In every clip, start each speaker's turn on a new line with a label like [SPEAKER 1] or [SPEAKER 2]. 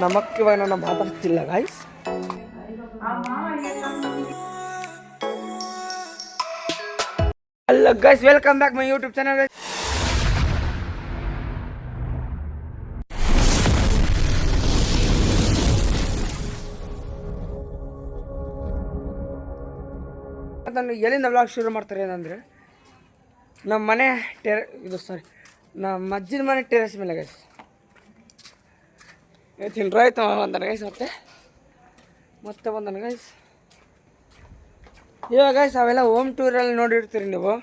[SPEAKER 1] ನಮಕ್ಕೆ ಇವಾಗ ನಾನು ಮಾತಾಡ್ತಿಲ್ಲ ಗಾಯ್ಸ್ ಅಲ್ಲ guys welcome back my YouTube channel ನಾನು ಎಲ್ಲಿಂದ ವ್ಲಾಗ್ ಶುರು ಮಾಡ್ತಾರೆ ಏನಂದರೆ ನಮ್ಮ ಮನೆ ಟೆರ, ಇದು ಸಾರಿ ನಮ್ಮ ಅಜ್ಜಿನ ಮನೆ ಟೆರೆಸ್ ಮೇಲೆ ಗೈಸ್ ತಿನ್ರ ಆಯ್ತು ಗೈಸ್ ಮತ್ತೆ. ಮತ್ತೆ ಬಂದನ ಗೈಸ್ ಇವಾಗ ಗೈಸ್ ಅವೆಲ್ಲ ಹೋಮ್ ಟೂರಲ್ಲಿ ನೋಡಿರ್ತೀರಿ ನೀವು.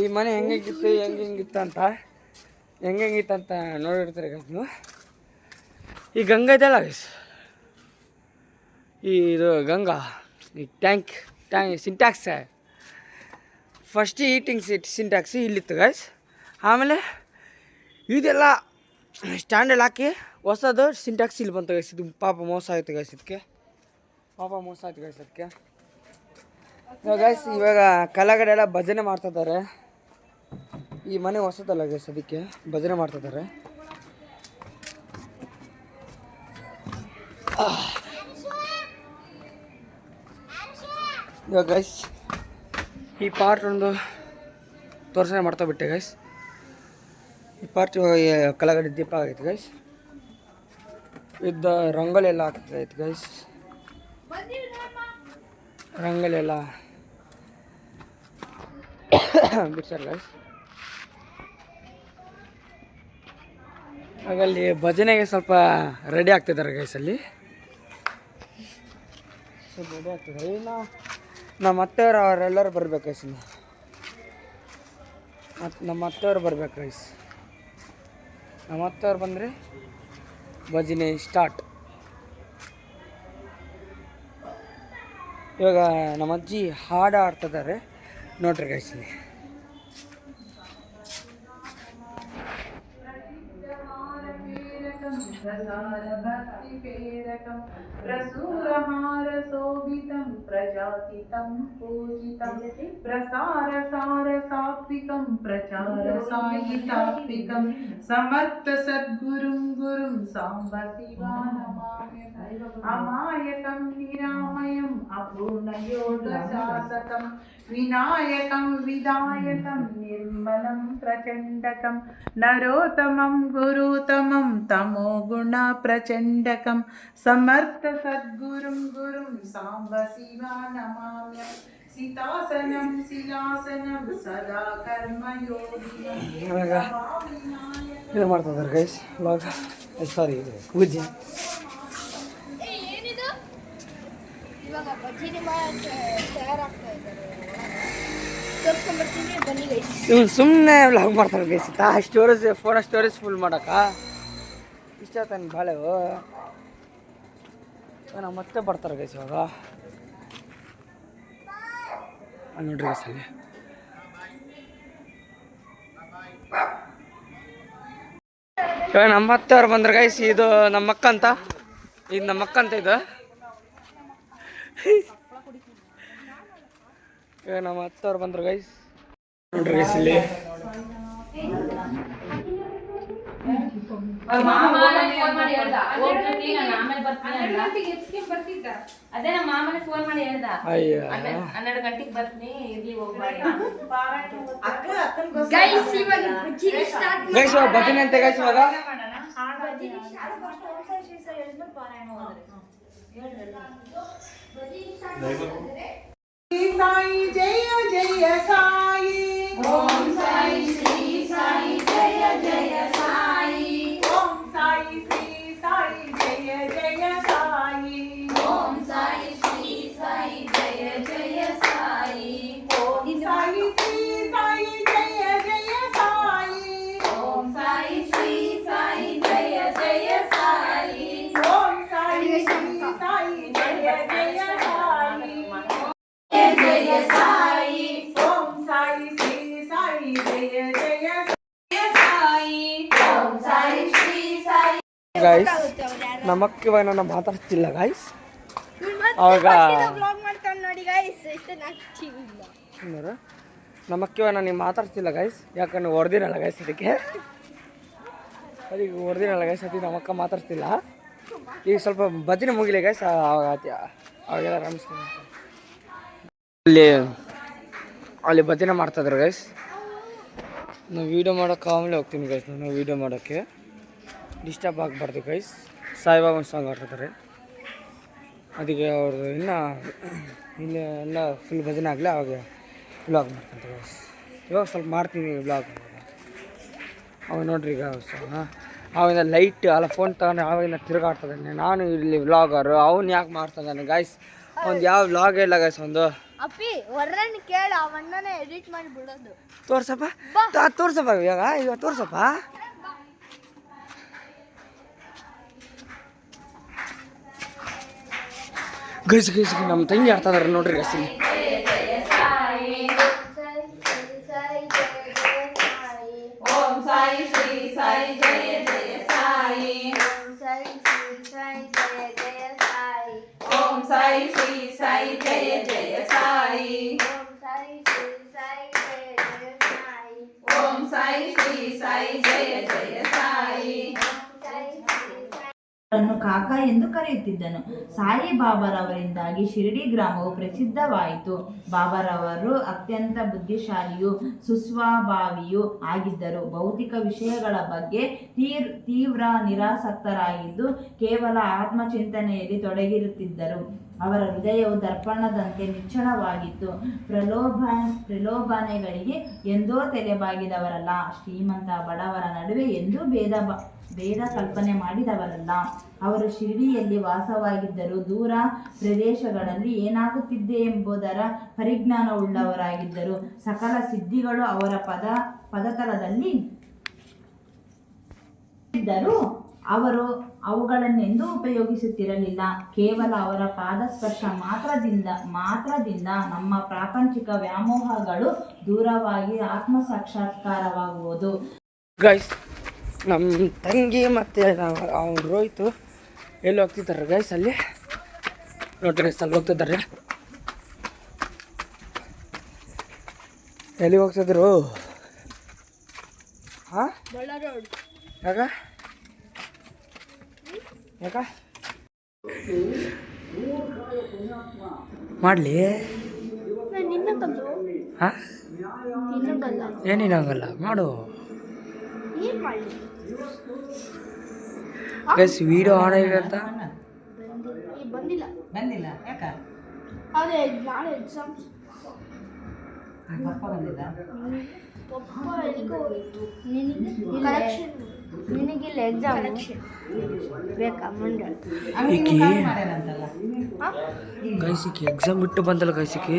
[SPEAKER 1] ಈ ಮನೆ ಹೆಂಗೆಂಗಿತ್ತು ಹೆಂಗೆ ಹೆಂಗಿತ್ತು ಅಂತ ಹೆಂಗೆ ಹೆಂಗಿತ್ತು ಅಂತ ನೋಡಿರ್ತೀರಿ ಗೈಸ್ ನೀವು. ಈ ಗಂಗಾ ಇದೆಯಲ್ಲ ಗೈಸ್ ಈ ಇದು ಗಂಗಾ, ಈ tank tank Sintex first eating sit Sintex ಇಲ್ಲಿತ್ತು guys ಆಮೇಲೆ ಇದೆಲ್ಲ ಸ್ಟ್ಯಾಂಡಲ್ಲಿ ಹಾಕಿ ಹೊಸದು ಸಿಂಟ್ಯಾಕ್ಸ್ ಇಲ್ಲಿ ಬಂತು ಗೈಸ್ ಇದು ಪಾಪ ಮೋಸ ಆಯಿತು ಗೈಸ್ ಇದಕ್ಕೆ. ಪಾಪ ಮೋಸ ಆಯ್ತು ಗೈಸ್ ಅದಕ್ಕೆ ಇವಾಗ ಗೈಸ್ ಇವಾಗ ಕಲಗಡೆ ಎಲ್ಲ ಭಜನೆ ಮಾಡ್ತಿದ್ದಾರೆ ಈ ಮನೆ ಹೊಸದಲ್ಲ ಗೈಸ್ ಅದಕ್ಕೆ ಭಜನೆ ಮಾಡ್ತಿದ್ದಾರೆ ಇವಾಗ ಗೈಸ್ ಈ ಪಾರ್ಟ್ ಒಂದು ತೋರ್ಸನೆ ಮಾಡ್ತಾ ಬಿಟ್ಟೆ ಗೈಸ್ ಈ ಪಾರ್ಟ್ ಇವಾಗ ಕೆಳಗಡೆ ದೀಪ ಆಗೈತೆ ಗೈಸ್ ಇದ್ದ ರಂಗೋಲಿ ಎಲ್ಲ ಹಾಕೈತೆ ಗೈಸ್ ರಂಗೋಲಿ ಎಲ್ಲ ಬಿಡ್ಸರ್ ಗೈಸ್ ಹಾಗಲ್ಲಿ ಭಜನೆಗೆ ಸ್ವಲ್ಪ ರೆಡಿ ಆಗ್ತಿದ್ದಾರೆ ಗೈಸಲ್ಲಿ ಸ್ವಲ್ಪ ರೆಡಿ ಆಗ್ತಿದ್ದಾರೆ. ಇನ್ನು ನಮ್ಮ ಅತ್ತೆಯವರು ಅವರೆಲ್ಲರೂ ಬರ್ಬೇಕು ಐಸ್ ಮತ್ತು ನಮ್ಮ ಅತ್ತೆಯವರು ಬರ್ಬೇಕು ರೈಸ್ ನಮ್ಮ ಅತ್ತೆಯವ್ರು ಬಂದರೆ ಭಜನೆ ಸ್ಟಾರ್ಟ್ ಇವಾಗ ನಮ್ಮ ಅಜ್ಜಿ ಹಾಡು ಆಡ್ತಿದ್ದಾರೆ ನೋಡ್ರಿ ಗೈಸ್
[SPEAKER 2] रसारभक्तिपेरकं प्रसूरहारशोभितं प्रजातितं पूजितं प्रसारसारसात्विकं प्रचारसायितात्विकं समर्थसद्गुरुं गुरुं साम्ब शिवानमामि अमायकं निरामयम् अपूर्णयोगशासकं विनायकं विदायकं निर्मलं प्रचण्डकं नरोत्तमं गुरुतमं तमो गुणप्रचण्डकं समर्थसद्गुरुं ಸಮರ್ಥ साम्ब शिवा नमाम्यं सितासनं
[SPEAKER 1] शिलासनं सदा ಮಾಡ್ತಿದ್ದಾರೆ ಗೈಸ್ ಬ್ಲಾಗ್ ಸಾರಿ ಪೂಜೆ ಸುಮ್ಮನೆ ಮಾಡ್ತಾರೆ ಗೈಸ್ ಆ ಸ್ಟೋರೇಜ್ ಫೋನ್ ಸ್ಟೋರೇಜ್ ಫುಲ್ ಮಾಡಕ್ಕ. ಇಷ್ಟ ತಾನೆ ಬಾಳೆವು ನಾವು ಮತ್ತೆ ಬರ್ತಾರೆ ಗೈಸ್ ಇವಾಗ. ನೋಡ್ರಿ ಗೈಸ್ ಅಲ್ಲಿ. ಇವಾಗ ನಮ್ಮ ಅತ್ತೆಯವ್ರು ಬಂದ್ರೆ ಗೈಸ್ ಇದು ನಮ್ಮ ಅಕ್ಕ ಅಂತ. ಇದು ನಮ್ಮ ಅಕ್ಕ ಅಂತ ಇದು. ಇವಾಗ ನಮ್ಮ ಅತ್ತೆಯವ್ರು ಬಂದ್ರು ಗೈಸ್ ನೋಡ್ರಿ ಗೈಸ್ ಇಲ್ಲಿ
[SPEAKER 3] ಫೋನ್ ಮಾಡಿ ಹೇಳ್ದ ಹೋಗ್ತೀನಿ ನಾನು ಆಮೇಲೆ ಬರ್ತೀನಿ ಅದೇ ನಮ್ಮ ಮಾಮನೆ ಫೋನ್ ಮಾಡಿ ಹೇಳ್ದ ಹನ್ನೆರಡು ಗಂಟೆಗೆ ಬರ್ತೀನಿ ಇರ್ಲಿ
[SPEAKER 1] ಅಂತ ಗೈಸ್ ಇವಾಗ
[SPEAKER 2] ಸಾಯಿ ಜಯ ಜಯ ಸಾಯಿ ಓಂ ಸಾಯಿ ಶ್ರೀ
[SPEAKER 1] ಸಾಯಿ ನಮಕ್ ಇವಾಗ ನಾನು ಮಾತಾಡ್ತಿಲ್ಲ ಗಾಯ್ಸ್ ಅವಾಗ ನಮ್ಮಕ್ಕೆ ಇವಾಗ ನಾನು ಮಾತಾಡ್ತಿಲ್ಲ ಗಾಯ್ಸ್ ಯಾಕಂದ್ರೆ ಹೊಡೆದಿರಲ್ಲ ಗಾಯ್ಸ್ ಅದಕ್ಕೆ. ಅದಕ್ಕೆ ಹೊಡೆದಿರಲ್ಲ ಗಾಯ್ಸ್ ಅದಕ್ಕೆ ನಮ್ಮಕ್ಕ ಮಾತಾಡ್ತಿಲ್ಲ ಈಗ ಸ್ವಲ್ಪ ಭಜನೆ ಮುಗಿಲಿ ಗೈಸ್ ಅವಾಗೆಲ್ಲ ರಮಿಸ್ತೀನಿ ಅಲ್ಲಿ ಅಲ್ಲಿ ಭಜನೆ ಮಾಡ್ತಾಯಿದ್ರು ಗಾಯ್ಸ್ ನಾವು ವೀಡಿಯೋ ಮಾಡೋಕ್ಕೆ ಆಮೇಲೆ ಹೋಗ್ತೀನಿ ಗಾಯ್ಸ್ ನಾನು ವೀಡಿಯೋ ಮಾಡೋಕ್ಕೆ. ಡಿಸ್ಟರ್ಬ್ ಆಗಬಾರ್ದು ಗೈಸ್ ಸಾಯಿಬಾಬಾ ಸಾಂಗ್ ಆಡ್ತಾರೆ ಅದಕ್ಕೆ ಅವ್ರದ್ದು ಇನ್ನೂ ಇಲ್ಲಿ ಎಲ್ಲ ಫುಲ್ ಭಜನೆ ಆಗಲಿ ಅವಾಗ ಬ್ಲಾಗ್ ಮಾಡ್ಕೊತಾರೆ ಇವಾಗ ಸ್ವಲ್ಪ ಮಾಡ್ತೀನಿ ಬ್ಲಾಗ್ ಅವ ನೋಡ್ರಿ ಈಗ ಸಾಂಗ್ ಅವಿಂದ ಲೈಟ್ ಅಲ್ಲ ಫೋನ್ ತಗೊಂಡು ಅವಾಗಿಂದ ತಿರುಗಾಡ್ತದಾನೆ ನಾನು ಇಲ್ಲಿ ವ್ಲಾಗರು ಅವ್ನು ಯಾಕೆ ಮಾಡ್ತಾನೆ ಗಾಯ್ಸ್ ಒಂದು ಯಾವ ವ್ಲಾಗೇ ಇಲ್ಲ ಗಾಯ್ಸ್ ಒಂದು.
[SPEAKER 4] ಅಪ್ಪಿ ವರ್ರನ್ ಕೇಳ ಅವಣ್ಣನೇ ಎಡಿಟ್ ಮಾಡಿ ಬಿಡೋದು
[SPEAKER 1] ತೋರ್ಸಪ್ಪ ತೋರ್ಸಪ್ಪ ಇವಾಗ ಇವಾಗ ತೋರ್ಸಪ್ಪ? ಗೈಸ್ ಗೈಸ್ ನಮ್ಮ ತಂಗಿ ಆಡ್ತಾ ಇದಾರೆ ನೋಡ್ರಿ ಗೈಸ್. ಇಲ್ಲಿ
[SPEAKER 2] ಓಂ ಸಾಯಿ ಶ್ರೀ ಸಾಯಿ ಜಯ ಜಯ ಸಾಯಿ ಓಂ ಸಾಯಿ ಶ್ರೀ ಸಾಯಿ ಜಯ ಜಯ ಸಾಯಿ ಓಂ ಸಾಯಿ ಶ್ರೀ ಸಾಯಿ ಜಯ ಜಯ ಸಾಯಿ
[SPEAKER 5] ಅವರನ್ನು ಕಾಕ ಎಂದು ಕರೆಯುತ್ತಿದ್ದನು. ಸಾಯಿ ಬಾಬಾರವರಿಂದಾಗಿ ಶಿರಡಿ ಗ್ರಾಮವು ಪ್ರಸಿದ್ಧವಾಯಿತು. ಬಾಬಾರವರು ಅತ್ಯಂತ ಬುದ್ಧಿಶಾಲಿಯೂ, ಸುಸ್ವಾಭಾವಿಯೂ ಆಗಿದ್ದರು. ಭೌತಿಕ ವಿಷಯಗಳ ಬಗ್ಗೆ ತೀರ್, ತೀವ್ರ ನಿರಾಸಕ್ತರಾಗಿದ್ದು ಕೇವಲ ಆತ್ಮಚಿಂತನೆಯಲ್ಲಿ ತೊಡಗಿರುತ್ತಿದ್ದರು. ಅವರ ಹೃದಯವು ದರ್ಪಣದಂತೆ ನಿಚ್ಚಳವಾಗಿತ್ತು. ಪ್ರಲೋಭ, ಪ್ರಲೋಭನೆಗಳಿಗೆ ಎಂದೋ ತಲೆಬಾಗಿದವರಲ್ಲ ಶ್ರೀಮಂತ ಬಡವರ ನಡುವೆ ಎಂದೂ ಭೇದ ಬ- ಭೇದ ಕಲ್ಪನೆ ಮಾಡಿದವರಲ್ಲ. ಅವರು ಶಿರಡಿಯಲ್ಲಿ ವಾಸವಾಗಿದ್ದರು ದೂರ ಪ್ರದೇಶಗಳಲ್ಲಿ ಏನಾಗುತ್ತಿದೆ ಎಂಬುದರ ಪರಿಜ್ಞಾನವುಳ್ಳವರಾಗಿದ್ದರು. ಸಕಲ ಸಿದ್ಧಿಗಳು ಅವರ ಪದ, ಪದತಲದಲ್ಲಿ ಇದ್ದರೂ ಅವರು ಅವುಗಳನ್ನೆಂದೂ ಉಪಯೋಗಿಸುತ್ತಿರಲಿಲ್ಲ. ಕೇವಲ ಅವರ ಪಾದಸ್ಪರ್ಶ ಮಾತ್ರದಿಂದ ಮಾತ್ರದಿಂದ ನಮ್ಮ ಪ್ರಾಪಂಚಿಕ ವ್ಯಾಮೋಹಗಳು ದೂರವಾಗಿ ಆತ್ಮ ಸಾಕ್ಷಾತ್ಕಾರವಾಗುವುದು
[SPEAKER 1] ನಮ್ಮ ತಂಗಿ ಮತ್ತು ಅವ್ನು ರೋಹಿತು ಎಲ್ಲಿ ಹೋಗ್ತಿದ್ದಾರೆ ಗೈಸ್ ಅಲ್ಲಿ? ನೋಡ್ರಿ ಗೈಸ್ ಅಲ್ಲಿ ಹೋಗ್ತಿದ್ದಾರೆ ಎಲ್ಲಿ ಹೋಗ್ತಿದ್ರು? ಹಾಂ? ಯಾಕ? ಯಾಕ? ಮಾಡಲಿ? ಹಾಂ? ಏನೇನಾಗಲ್ಲ ಮಾಡು.
[SPEAKER 4] ಏನು ಮಾಡಲಿ?
[SPEAKER 1] ಗೈಸ್ ವಿಡಿಯೋ ಆನ್ ಅಂತ?
[SPEAKER 4] ಬಂದಿಲ್ಲ.
[SPEAKER 5] ಬಂದಿಲ್ಲ ಯಾಕ?
[SPEAKER 4] ಅದೇ ನಾಳೆ ಎಕ್ಸಾಮ್ಸ್
[SPEAKER 5] ಪಪ್ಪ ಬಂದಿಲ್ಲ
[SPEAKER 4] ಪಪ್ಪ ಎಲ್ಲಿಗೋ ಹೋಗಿತ್ತು ನಿನಗೆ? ಕಲೆಕ್ಷನ್ ನಿನಗಿಲ್ಲ ಎಕ್ಸಾಮ್ ಬೇಕಾ ಮಂಡಳ
[SPEAKER 1] ಈಕಿ. ಗೈಸಿಕಿ ಎಕ್ಸಾಮ್ ಬಿಟ್ಟು ಬಂದಲ್ಲ ಗೈಸಿಕಿ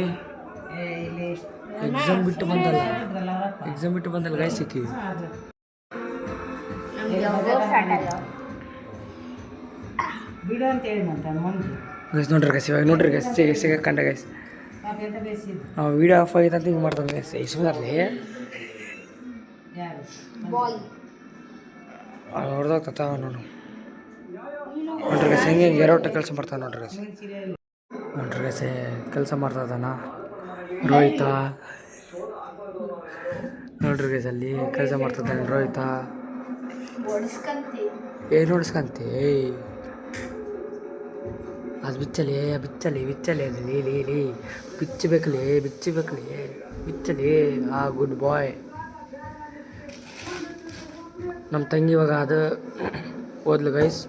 [SPEAKER 1] ಎಕ್ಸಾಮ್ ಬಿಟ್ಟು ಬಂದಲ್ಲ. ಎಕ್ಸಾಮ್ ಬಿಟ್ಟು ಬಂದಲ್ಲ ಗೈಸಿಕಿ
[SPEAKER 5] ಬಿಡು ಅಂತ ಹೇಳಿದಂತ ಮಂಜು
[SPEAKER 1] ಗೈಸ್ ನೋಡ್ರಿ ಗೈಸ್ ಇವಾಗ ನೋಡ್ರಿ ಗೈಸ್ ಸಿಗ ಗೈಸ್
[SPEAKER 5] ಆ
[SPEAKER 1] ನಾವು ವಿಡಿಯೋ ಆಫ್ ಆಗಿದೆ ಅಂತ ಹಿಂಗೆ ಮಾಡ್ತಾರೆ ಗೈಸ್
[SPEAKER 4] ಬಾಲ್
[SPEAKER 1] ಅವ್ನು ಹೊಡೆದೋಗ್ತತ ನೋಡು. ನೋಡ್ರಿ ಗೈಸ್ ಹೆಂಗೆ ಎರಡು ಕೆಲಸ ಮಾಡ್ತಾನೆ ನೋಡ್ರಿ ಗೈಸ್ ನೋಡ್ರಿ ಗೈಸ್ ಕೆಲಸ ಮಾಡ್ತಾ ಇದ್ದಾನ. ರೋಹಿತ. ನೋಡ್ರಿ ಗೈಸ್ ಅಲ್ಲಿ ಕೆಲಸ ಮಾಡ್ತಾ ಇದ್ದಾನೆ ರೋಹಿತ. ಏನು ಹೊಡ್ಸ್ಕಂತಿ ಏಯ್. ಅದು ಬಿಚ್ಚಲಿ ಬಿಚ್ಚಲಿ ಬಿಚ್ಚಲಿ ಅದು ಲೀ ಲೀ ಲೇ. ಬಿಚ್ಚಬೇಕಲಿ ಬಿಚ್ಚಬೇಕಲಿ ಬಿಚ್ಚಲಿ. ಆ ಗುಡ್ ಬಾಯ್ ನಮ್ಮ ತಂಗಿ ಇವಾಗ ಅದು. ಓದ್ಲು ಗೈಸ್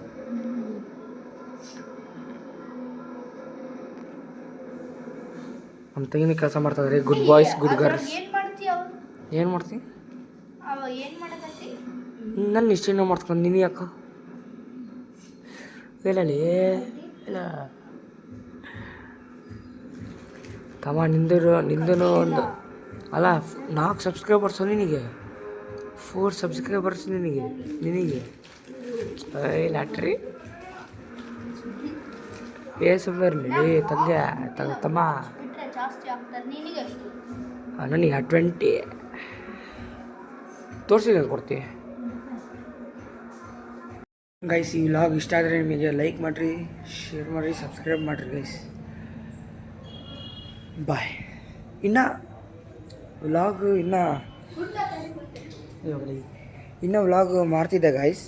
[SPEAKER 1] ನಮ್ಮ ತಂಗಿನ ಕೆಲಸ ಮಾಡ್ತಾಯಿದ್ರಿ ಗುಡ್ ಬಾಯ್ಸ್ ಗುಡ್ ಗರ್ಲ್ಸ್
[SPEAKER 4] ಏನ್ ಮಾಡ್ತಿ
[SPEAKER 1] ಏನು ಮಾಡ್ತೀನಿ ನನ್ನ ಇಷ್ಟ ಮಾಡ್ಕೊಂಡು ನೀನು ಯಾಕ? ಹೇಳಲಿ ಇಲ್ಲ. ತಮ್ಮ, ನಿಂದರು ನಿಂದನು ಒಂದು ಅಲ್ಲ, ನಾಲ್ಕು ಸಬ್ಸ್ಕ್ರೈಬರ್ಸು ನಿನಗೆ? ಫೋರ್ ಸಬ್ಸ್ಕ್ರೈಬರ್ಸ್ ನಿನಗೆ ನಿನಗೆ. ಲಾಟ್ರಿ. ಏ ಬರಲಿ ತಂದೆ ತಮ್ಮ.
[SPEAKER 4] ನನಗೆ
[SPEAKER 1] ಟ್ವೆಂಟಿ ತೋರಿಸಿ ಕೊಡ್ತೀವಿ ಗೈಸ್ ಈ ವ್ಲಾಗ್ ಇಷ್ಟ ಆದರೆ ನಿಮಗೆ ಲೈಕ್ ಮಾಡಿರಿ ಶೇರ್ ಮಾಡಿರಿ ಸಬ್ಸ್ಕ್ರೈಬ್ ಮಾಡಿರಿ ಗೈಸ್ ಬಾಯ್ ಇನ್ನು ವ್ಲಾಗ್ ಇನ್ನು ಇನ್ನು ವ್ಲಾಗ್ ಮಾಡ್ತಿದ್ದೆ ಗೈಸ್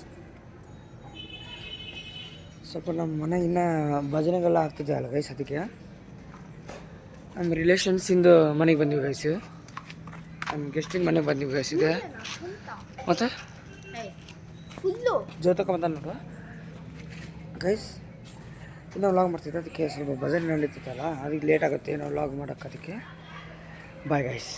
[SPEAKER 1] ಸ್ವಲ್ಪ ನಮ್ಮ ಮನೆ ಇನ್ನೂ ಭಜನೆಗೆಲ್ಲ ಆಗ್ತಿದೆ ಅಲ್ಲ ಗೈಸ್ ಅದಕ್ಕೆ. ನಮ್ಮ ರಿಲೇಷನ್ಸಿಂದು ಮನೆಗೆ ಬಂದಿವಿ ಗೈಸ್ ನಮ್ಮ ಗೆಸ್ಟಿನ ಮನೆಗೆ ಬಂದಿವಿ ಗೈಸ್ ಇದೆ. ಮತ್ತು?
[SPEAKER 4] ಫುಲ್ಲು.
[SPEAKER 1] ಜೋತಕ ನೋಡುವ. ಗೈಸ್ ಇನ್ನು ವ್ಲಾಗ್ ಮಾಡ್ತಿದ್ದೆ, ಅದಕ್ಕೆ ಸ್ವಲ್ಪ ಬಜೆಟ್ ನಡೀತಿತ್ತಲ್ಲ ಅದಕ್ಕೆ ಲೇಟ್ ಆಗುತ್ತೆ, ಏನೋ ವ್ಲಾಗ್ ಮಾಡೋಕ್ಕೆ ಅದಕ್ಕೆ. Bye guys